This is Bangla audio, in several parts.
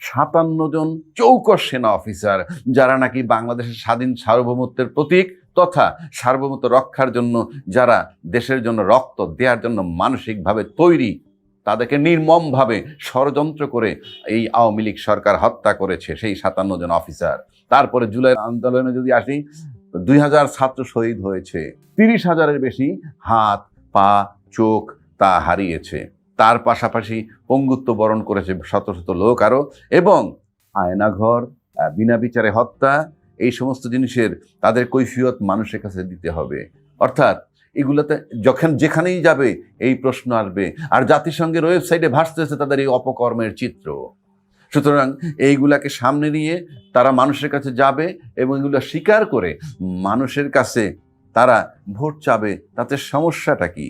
সাতান্ন জন চৌকস সেনা অফিসার, যারা নাকি বাংলাদেশের স্বাধীন সার্বভৌমত্বের প্রতীক তথা সার্বভৌমত্ব রক্ষার জন্য, যারা দেশের জন্য রক্ত দেওয়ার জন্য মানসিকভাবে তৈরি, তাদেরকে নির্মমভাবে ষড়যন্ত্র করে এই আওয়ামী লীগ সরকার হত্যা করেছে সেই সাতান্ন জন অফিসার। তারপরে জুলাই আন্দোলনে যদি আসি, দুই হাজার ছাত্র শহীদ হয়েছে, তিরিশ হাজারের বেশি হাত, পা, চোখ তা হারিয়েছে। তার পাশাপাশি পঙ্গুত্ব বরণ করেছে শত শত লোক আরও এবং আয়নাঘর বিনা বিচারে হত্যা, এই সমস্ত জিনিসের তাদের কৈফিয়ত মানুষের কাছে দিতে হবে। অর্থাৎ এগুলোতে যখন যেখানেই যাবে এই প্রশ্ন আসবে। আর জাতিসংঘের ওয়েবসাইটে ভাসতেছে তাদের এই অপকর্মের চিত্র। সুতরাং এইগুলাকে সামনে নিয়ে তারা মানুষের কাছে যাবে এবং এগুলো স্বীকার করে মানুষের কাছে তারা ভোট চাবে, তাতে সমস্যাটা কি?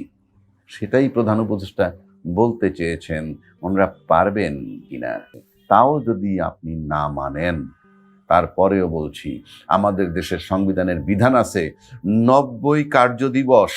সেটাই প্রধান উপদেষ্টা বলতে চেয়েছেন, ওনারা পারবেন কিনা? তাও যদি আপনি না মানেন, তারপরেও বলছি, আমাদের দেশের সংবিধানের বিধান আছে, নব্বই কার্য দিবস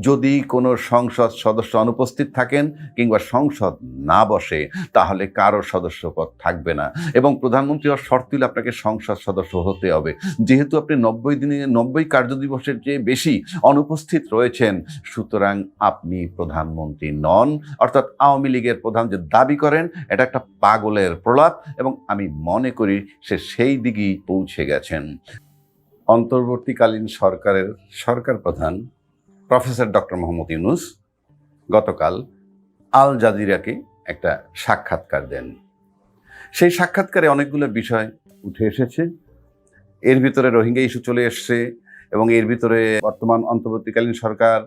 যদি কোনো সংসদ সদস্য অনুপস্থিত থাকেন কিংবা সংসদ না বসে, তাহলে কারও সদস্যপদ থাকবে না। এবং প্রধানমন্ত্রী হওয়ার শর্ত হলে আপনাকে সংসদ সদস্য হতে হবে। যেহেতু আপনি নব্বই দিনে, নব্বই কার্য দিবসের চেয়ে বেশি অনুপস্থিত রয়েছেন, সুতরাং আপনি প্রধানমন্ত্রী নন। অর্থাৎ আওয়ামী লীগের প্রধান যে দাবি করেন, এটা একটা পাগলের প্রলাপ এবং আমি মনে করি সে সেই দিকেই পৌঁছে গেছেন। অন্তর্বর্তীকালীন সরকারের, সরকার প্রধান প্রফেসর ডক্টর মোহাম্মদ ইউনুস গতকাল আল জাজিরাকে একটা সাক্ষাৎকার দেন। সেই সাক্ষাৎকারে অনেকগুলো বিষয় উঠে এসেছে। এর ভিতরে রোহিঙ্গা ইস্যু চলে এসছে এবং এর ভিতরে বর্তমান অন্তর্বর্তীকালীন সরকার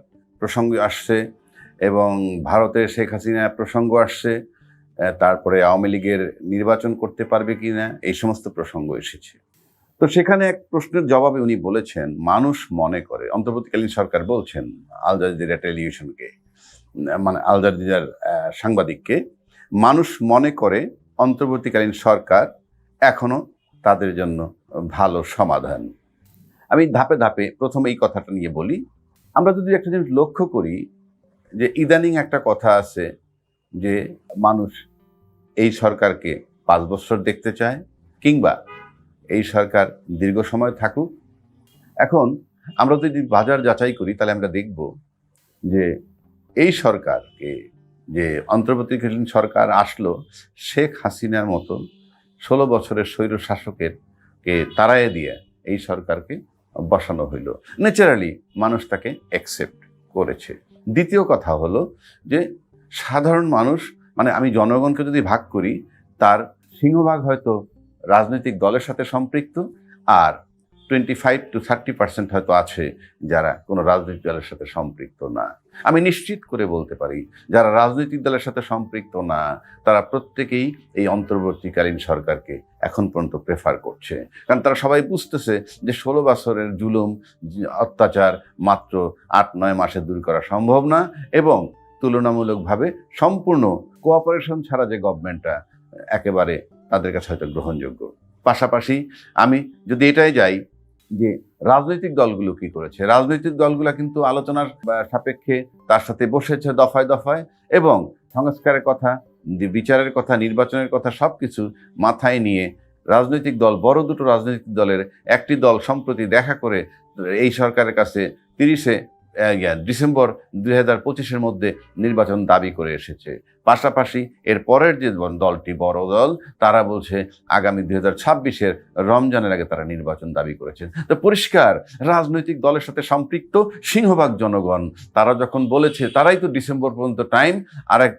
প্রসঙ্গ আসছে এবং ভারতের শেখ হাসিনা প্রসঙ্গ আসছে তারপরে আওয়ামী লীগের নির্বাচন করতে পারবে কিনা, এই সমস্ত প্রসঙ্গ এসেছে। তো সেখানে এক প্রশ্নের জবাবে উনি বলেছেন, মানুষ মনে করে। অন্তর্বর্তীকালীন সরকার বলছেন, আল জাজিরা টেলিভিশনকে মানে আল জাজিরার সাংবাদিককে, মানুষ মনে করে অন্তর্বর্তীকালীন সরকার এখনও তাদের জন্য ভালো সমাধান। আমি ধাপে ধাপে প্রথমে এই কথাটা নিয়ে বলি। আমরা যদি একটা জিনিস লক্ষ্য করি, যে ইদানিং একটা কথা আছে যে মানুষ এই সরকারকে পাঁচ বছর দেখতে চায় কিংবা এই সরকার দীর্ঘ সময় থাকুক। এখন আমরা যদি বাজার যাচাই করি, তাহলে আমরা দেখব যে এই সরকারকে যে অন্তর্বর্তীকালীন সরকার আসলো, শেখ হাসিনার মতো ষোলো বছরের স্বৈর শাসকের কে তাড়াইয়ে দিয়ে এই সরকারকে বসানো হইল। ন্যাচারালি মানুষ তাকে অ্যাকসেপ্ট করেছে। দ্বিতীয় কথা হলো যে সাধারণ মানুষ মানে আমি জনগণকে যদি ভাগ করি, তার সিংহভাগ হয়তো রাজনৈতিক দলের সাথে সম্পৃক্ত আর twenty five to thirty percent হয়তো আছে যারা কোনো রাজনৈতিক দলের সাথে সম্পৃক্ত না। আমি নিশ্চিত করে বলতে পারি, যারা রাজনৈতিক দলের সাথে সম্পৃক্ত না, তারা প্রত্যেকেই এই অন্তর্বর্তীকালীন সরকারকে এখন পর্যন্ত প্রেফার করছে। কারণ তারা সবাই বুঝতেছে যে ষোলো বছরের জুলুম অত্যাচার মাত্র আট, নয় মাসে দূর করা সম্ভব না এবং তুলনামূলকভাবে সম্পূর্ণ কোঅপারেশন ছাড়া যে গভর্নমেন্টটা একেবারে তাদের কাছে হয়তো গ্রহণযোগ্য। পাশাপাশি আমি যদি এটাই যাই যে রাজনৈতিক দলগুলো কি করেছে, রাজনৈতিক দলগুলো কিন্তু আলোচনার সাপেক্ষে তার সাথে বসেছে দফায় দফায় এবং সংস্কারের কথা বিচারের কথা, নির্বাচনের কথা সব কিছু মাথায় নিয়ে রাজনৈতিক দল, বড় দুটো রাজনৈতিক দলের একটি দল সম্প্রতি দেখা করে এই সরকারের কাছে তিরিশে ডিসেম্বর দুই হাজার পঁচিশের মধ্যে নির্বাচন দাবি করে এসেছে। পাশাপাশি এর পরের যে দলটি বড় দল, তারা বলছে আগামী দুই হাজার ছাব্বিশের রমজানের আগে তারা নির্বাচন দাবি করেছেন। তো পরিষ্কার, রাজনৈতিক দলের সাথে সম্পৃক্ত, সিংহভাগ জনগণ, তারা যখন বলেছে, তারাই তো ডিসেম্বর পর্যন্ত টাইম আর এক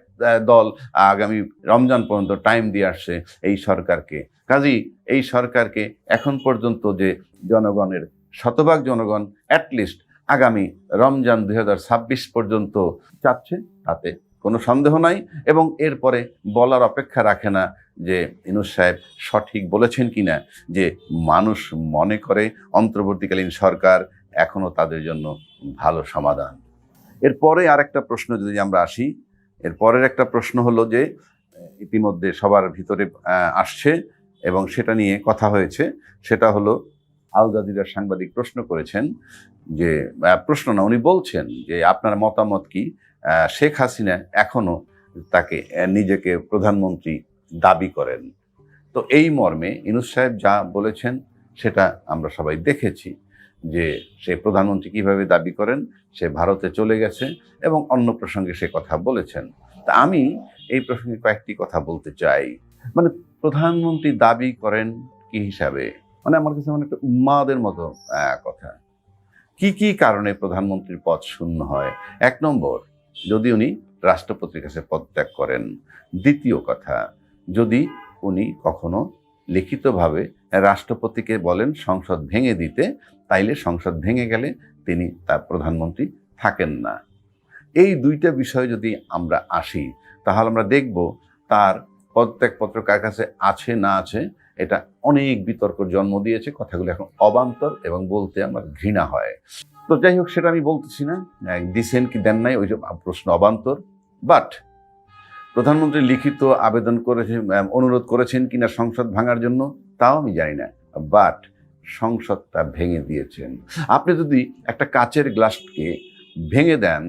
দল আগামী রমজান পর্যন্ত টাইম দিয়ে আসছে এই সরকারকে। কাজেই এই সরকারকে এখন পর্যন্ত যে জনগণের, শতভাগ জনগণ অ্যাটলিস্ট আগামী রমজান দু হাজার ছাব্বিশ পর্যন্ত চাচ্ছে, তাতে কোনো সন্দেহ নাই এবং এরপরে বলার অপেক্ষা রাখে না যে ইনুস সাহেব সঠিক বলেছেন কি না যে মানুষ মনে করে অন্তর্বর্তীকালীন সরকার এখনও তাদের জন্য ভালো সমাধান। এরপরে আর একটা প্রশ্ন যদি আমরা আসি, এর পরের একটা প্রশ্ন হলো যে, ইতিমধ্যে সবার ভিতরে আসছে এবং সেটা নিয়ে কথা হয়েছে, সেটা হলো আল জাজিরার সাংবাদিক প্রশ্ন করেছেন যে প্রশ্ন না, উনি বলছেন যে, আপনার মতামত কি? শেখ হাসিনা এখনও তাকে নিজেকে প্রধানমন্ত্রী দাবি করেন। তো এই মর্মে ইনুস সাহেব যা বলেছেন, সেটা আমরা সবাই দেখেছি যে, সে প্রধানমন্ত্রী কীভাবে দাবি করেন, সে ভারতে চলে গেছে এবং অন্য প্রসঙ্গে সে কথা বলেছেন। তা আমি এই প্রসঙ্গে কয়েকটি কথা বলতে চাই। মানে প্রধানমন্ত্রী দাবি করেন কি হিসাবে? মানে আমার কাছে মানে একটা উন্মাদের মতো কথা। কি কি কারণে প্রধানমন্ত্রীর পদ শূন্য হয়? এক নম্বর, যদি উনি রাষ্ট্রপতির কাছে পদত্যাগ করেন। দ্বিতীয় কথা, যদি উনি কখনো লিখিতভাবে রাষ্ট্রপতিকে বলেন সংসদ ভেঙে দিতে, তাইলে সংসদ ভেঙে গেলে তিনি তার প্রধানমন্ত্রী থাকেন না। এই দুইটা বিষয় যদি আমরা আসি, তাহলে আমরা দেখব তার পদত্যাগপত্র কার কাছে আছে, না আছে। এটা অনেক বিতর্ক জন্ম দিয়েছে, কথাগুলো এখন অবান্তর এবং বলতে আমার ঘৃণা হয়। তো যাই হোক, সেটা আমি বলতেছি না দিছেন কি দেন নাই, ওই প্রশ্ন অবান্তর। বাট প্রধানমন্ত্রী লিখিত আবেদন করেছে অনুরোধ করেছেন কিনা সংসদ ভাঙার জন্য, তাও আমি জানি না। বাট সংসদটা ভেঙে দিয়েছেন। আপনি যদি একটা কাচের গ্লাসকে ভেঙে দেন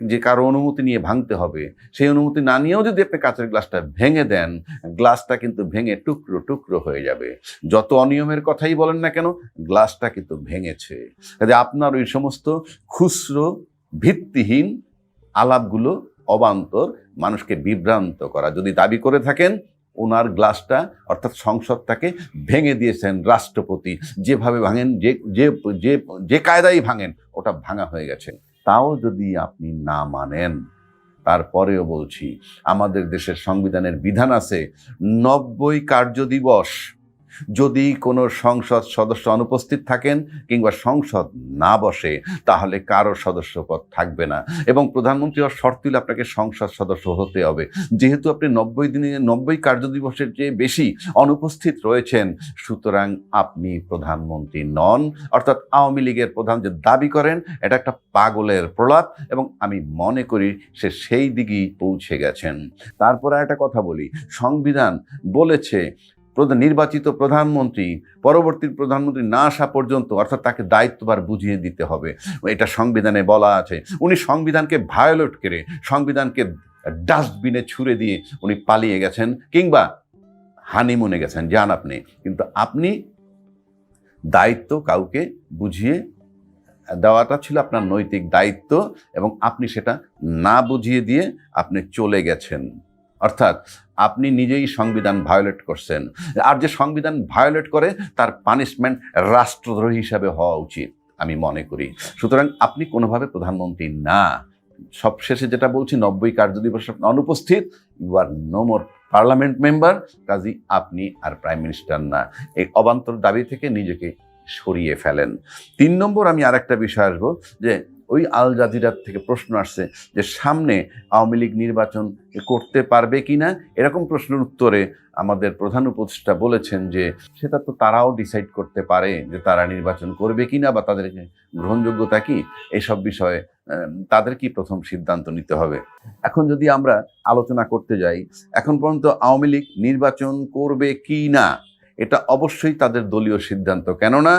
যে কারও অনুমতি নিয়ে ভাঙতে হবে, সেই অনুমতি না নিয়েও যদি আপনি কাঁচের গ্লাসটা ভেঙে দেন, গ্লাসটা কিন্তু ভেঙে টুকরো টুকরো হয়ে যাবে। যত অনিয়মের কথাই বলেন না কেন, গ্লাসটা কিন্তু ভেঙেছে। কাজে আপনার ওই সমস্ত খুচরো, ভিত্তিহীন আলাপগুলো অবান্তর মানুষকে বিভ্রান্ত করা। যদি দাবি করে থাকেন, ওনার গ্লাসটা, অর্থাৎ সংসদটাকে ভেঙে দিয়েছেন রাষ্ট্রপতি। যেভাবে ভাঙেন, যে যে যে কায়দাই ভাঙেন, ওটা ভাঙা হয়ে গেছে। তাও যদি আপনি না মানেন, তারপরেও বলছি, আমাদের দেশের সংবিধানের বিধান আছে নব্বই কার্য দিবস যদি কোনো সংসদ সদস্য অনুপস্থিত থাকেন কিংবা সংসদ না বসে, তাহলে কারও সদস্যপদ থাকবে না। এবং প্রধানমন্ত্রী হওয়ার শর্ত হলে আপনাকে সংসদ সদস্য হতে হবে। যেহেতু আপনি নব্বই দিনে, নব্বই কার্য দিবসের চেয়ে বেশি অনুপস্থিত রয়েছেন, সুতরাং আপনি প্রধানমন্ত্রী নন। অর্থাৎ আওয়ামী লীগের প্রধান যে দাবি করেন, এটা একটা পাগলের প্রলাপ এবং আমি মনে করি সে সেই দিকেই পৌঁছে গেছেন। তারপরে একটা কথা বলি। সংবিধান বলেছে নির্বাচিত প্রধানমন্ত্রী, পরবর্তী প্রধানমন্ত্রী না আসা পর্যন্ত অর্থাৎ তাকে দায়িত্ববার বুঝিয়ে দিতে হবে। এটা সংবিধানে বলা আছে। উনি সংবিধানকে ভায়োলেট করে সংবিধানকে ডাস্টবিনে ছুঁড়ে দিয়ে উনি পালিয়ে গেছেন কিংবা হানিমুনে গেছেন, যান আপনি। কিন্তু আপনি দায়িত্ব কাউকে বুঝিয়ে দেওয়াটা ছিল আপনার নৈতিক দায়িত্ব এবং আপনি সেটা না বুঝিয়ে দিয়ে আপনি চলে গেছেন। অর্থাৎ আপনি নিজেই সংবিধান ভায়োলেট করছেন। আর যে সংবিধান ভায়োলেট করে, তার পানিশমেন্ট রাষ্ট্রদ্রোহী হিসাবে হওয়া উচিত, আমি মনে করি। সুতরাং আপনি কোনোভাবে প্রধানমন্ত্রী না, সবশেষে যেটা বলছি, নব্বই কার্যদিবস আপনি অনুপস্থিত you are no more parliament member Kazi আপনি আর প্রাইম মিনিস্টার না। এই অবান্তর দাবি থেকে নিজেকে সরিয়ে ফেলেন। তিন নম্বর আমি আরেকটা বিষয় আসব, যে ওই আল জাজিরার থেকে প্রশ্ন আসছে যে সামনে আওয়ামী লীগ নির্বাচন করতে পারবে কি না এরকম প্রশ্নের উত্তরে আমাদের প্রধান উপদেষ্টা বলেছেন যে সেটা তো তারাও ডিসাইড করতে পারে যে তারা নির্বাচন করবে কি না বা তাদের গ্রহণযোগ্যতা কি? এইসব বিষয়ে তাদের কি প্রথম সিদ্ধান্ত নিতে হবে? এখন যদি আমরা আলোচনা করতে যাই, এখন পর্যন্ত আওয়ামী লীগ নির্বাচন করবে কি না এটা অবশ্যই তাদের দলীয় সিদ্ধান্ত। কেননা,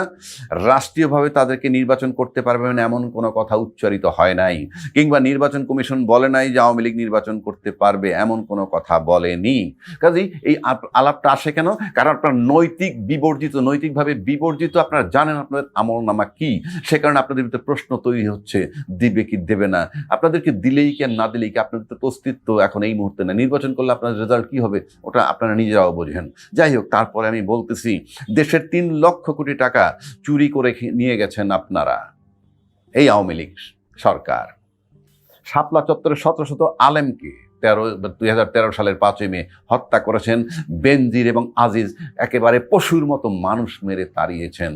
রাষ্ট্রীয়ভাবে তাদেরকে নির্বাচন করতে পারবে না এমন কোনো কথা উচ্চারিত হয় নাই। কিংবা নির্বাচন কমিশন বলে নাই যে আওয়ামী লীগ নির্বাচন করতে পারবে এমন কোনো কথা বলেনি। কাজেই এই আলাপটা আসে কেন? কারণ আপনার নৈতিক বিবর্জিত, নৈতিকভাবে বিবর্জিত আপনারা জানেন আপনাদের আমল নামা কি। সে কারণে আপনাদের ভিতরে প্রশ্ন তৈরি হচ্ছে, দিবে কি, দেবে না। আপনাদেরকে দিলেই কি আর না দিলেই কি? আপনাদের তো অস্তিত্ব এখন এই মুহূর্তে না নির্বাচন করলে আপনার রেজাল্ট কি হবে? ওটা আপনারা নিজেরাও বোঝেন। যাই হোক, তারপরে আমি বলতেছি, দেশের তিন লক্ষ কোটি টাকা চুরি করে নিয়ে গেছেন আপনারা। এই আওয়ামী লীগ সরকার। শাপলা চত্বরের শত শত আলেমকে তেরো, দুই হাজার তেরো সালের পাঁচই মে হত্যা করেছেন। বেনজির এবং আজিজ একেবারে পশুর মতো মানুষ মেরে তাড়িয়েছেন।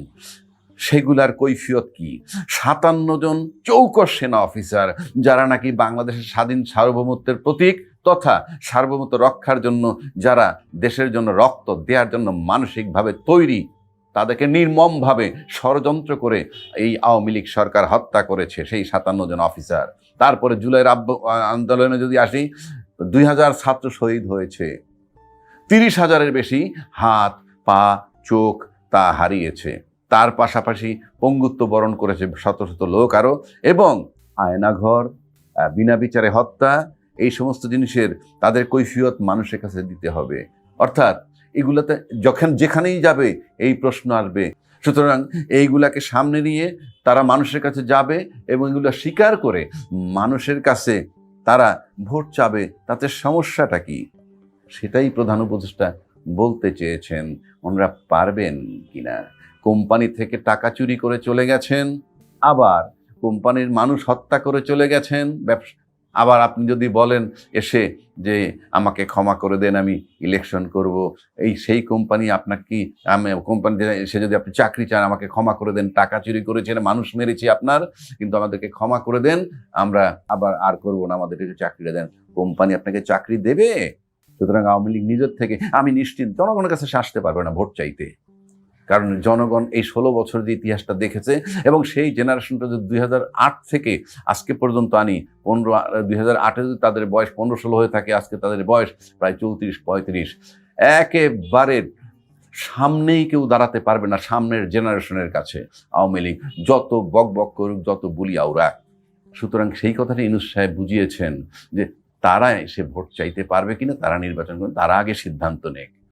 সেগুলার কৈফিয়ত কি? সাতান্ন জন চৌকস সেনা অফিসার, যারা নাকি বাংলাদেশের স্বাধীন সার্বভৌমত্বের প্রতীক তথা সার্বভৌমত্ব রক্ষার জন্য, যারা দেশের জন্য রক্ত দেওয়ার জন্য মানসিকভাবে তৈরি, তাদেরকে নির্মমভাবে ষড়যন্ত্র করে এই আওয়ামী লীগ সরকার হত্যা করেছে সেই সাতান্ন জন অফিসার। তারপরে জুলাইয়ের আব্ব- আন্দোলনে যদি আসি, দুই হাজার ছাত্র শহীদ হয়েছে। তিরিশ হাজারের বেশি হাত, পা, চোখ তা হারিয়েছে। তার পাশাপাশি পঙ্গুত্ব বরণ করেছে শত শত লোক আরও এবং আয়নাঘর বিনা বিচারে হত্যা, এই সমস্ত জিনিসের তাদের কৈফিয়ত মানুষের কাছে দিতে হবে। অর্থাৎ এগুলোতে যখন যেখানেই যাবে এই প্রশ্ন আসবে। সুতরাং এইগুলাকে সামনে নিয়ে তারা মানুষের কাছে যাবে এবং এগুলো স্বীকার করে মানুষের কাছে তারা ভোট চাবে, তাতে সমস্যাটা কি? সেটাই প্রধান উপদেষ্টা বলতে চেয়েছেন। ওনারা পারবেন কিনা? কোম্পানি থেকে টাকা চুরি করে চলে গেছেন, আবার কোম্পানির মানুষ হত্যা করে চলে গেছেন, ব্যবসা, আবার আপনি যদি বলেন এসে যে আমাকে ক্ষমা করে দেন, আমি ইলেকশন করব, এই সেই কোম্পানি আপনাকে কি, আমি কোম্পানি সে যদি আপনি চাকরি চান, আমাকে ক্ষমা করে দেন, টাকা চুরি করেছেন, মানুষ মেরেছি আপনার, কিন্তু আমাদেরকে ক্ষমা করে দেন, আমরা আবার আর করব না আমাদেরকে চাকরিটা দেন। কোম্পানি আপনাকে চাকরি দেবে, সুতরাং আওয়ামী লীগ নিজের থেকে, আমি নিশ্চিত জনগণের কাছে আসতে পারবে না ভোট চাইতে। কারণ জনগণ এই ষোলো বছর যে ইতিহাসটা দেখেছে এবং সেই জেনারেশনটা যদি দুই হাজার আট থেকে আজকে পর্যন্ত আনি, পনেরো, দুই হাজার আটে যদি তাদের বয়স পনেরো, ষোলো হয়ে থাকে, আজকে তাদের বয়স প্রায় চৌত্রিশ, পঁয়ত্রিশ। একেবারে সামনেই কেউ দাঁড়াতে পারবে না সামনের জেনারেশনের কাছে আওয়ামী লীগ। যত বক বক করুক, যত বুলি আউরা সুতরাং সেই কথাটা ইনুস সাহেব বুঝিয়েছেন যে তারা এসে ভোট চাইতে পারবে কিনা, তারা নির্বাচন করুন তারা আগে সিদ্ধান্ত নেক।